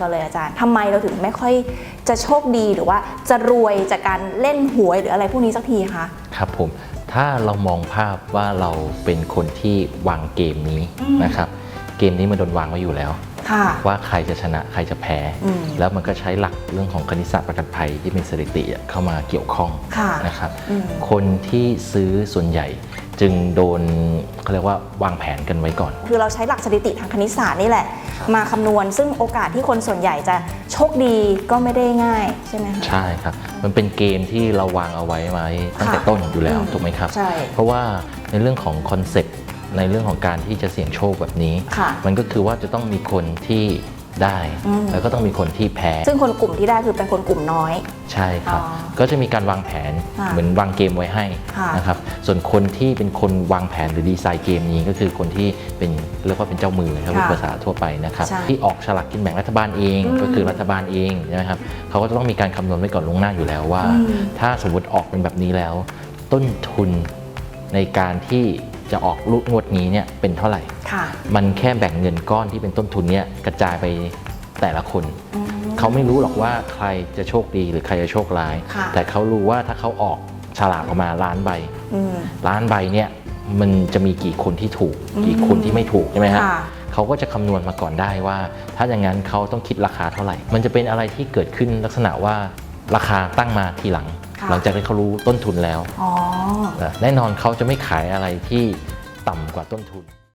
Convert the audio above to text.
ก่อนเลยอาจารย์ทำไมเราถึงไม่ค่อยจะโชคดีหรือว่าจะรวยจากการเล่นหวยหรืออะไรพวกนี้สักทีคะครับผมถ้าเรามองภาพว่าเราเป็นคนที่วางเกมนี้อืมนะครับเกมนี้มันโดนวางไว้อยู่แล้วค่ะว่าใครจะชนะใครจะแพ้อืมแล้วมันก็ใช้หลักเรื่องของคณิตศาสตร์ประกันภัยที่เป็นสถิติเข้ามาเกี่ยวข้องค่ะนะครับอืมคนที่ซื้อส่วนใหญ่ จึงโดนเขาเรียกว่าวางแผนกันไว้ก่อน คือเราใช้หลักสถิติทางคณิตศาสตร์นี่แหละ มาคำนวณ ซึ่งโอกาสที่คนส่วนใหญ่จะโชคดีก็ไม่ได้ง่ายใช่ไหมคะ ใช่ครับ มันเป็นเกมที่เราวางเอาไว้ไว้ตั้งแต่ค่ะต้นอยู่แล้วอืมถูกไหมครับ ใช่ เพราะว่าในเรื่องของคอนเซ็ปต์ในเรื่องของการที่จะเสี่ยงโชคแบบนี้ค่ะมันก็คือว่าจะต้องมีคนที่ ได้ อืม แล้วก็ต้องมีคนที่แพ้ ซึ่งคนกลุ่มที่ได้คือเป็นคนกลุ่มน้อย ใช่ครับ อ๋อก็จะมีการวางแผนค่ะเหมือนวางเกมไว้ให้ค่ะนะครับ ส่วนคนที่เป็นคนวางแผนหรือดีไซน์เกมนี้ก็คือคนที่เป็นเรียกว่าเป็นเจ้ามือถ้าเป็นค่ะภาษาทั่วไปนะครับ ใช่ที่ออกฉลากกินแบ่งรัฐบาลเองอืมก็คือรัฐบาลเองใช่ไหมครับเขาก็จะต้องมีการคำนวณไว้ก่อนล่วงหน้าอยู่แล้วว่า อืม ถ้าสมมติออกเป็นแบบนี้แล้ว ต้นทุนในการที่จะออกลูกงวดนี้เนี่ยเป็นเท่าไหร่ค่ะ มันแค่แบ่งเงินก้อนที่เป็นต้นทุนเนี่ยกระจายไปแต่ละคนอืมเขาไม่รู้หรอกว่าใครจะโชคดีหรือใครจะโชคร้ายค่ะแต่เขารู้ว่าถ้าเขาออกฉลากออกมาล้านใบอืมล้านใบเนี่ยมันจะมีกี่คนที่ถูกอืมกี่คนที่ไม่ถูกใช่ไหมฮะค่ะเขาก็จะคำนวณมาก่อนได้ว่า ถ้าอย่างนั้นเขาต้องคิดราคาเท่าไหร่ มันจะเป็นอะไรที่เกิดขึ้นลักษณะว่าราคาตั้งมาทีหลังค่ะหลังจากที่เขารู้ต้นทุนแล้วอ๋อแน่นอนเขาจะไม่ขายอะไรที่ต่ำกว่าต้นทุน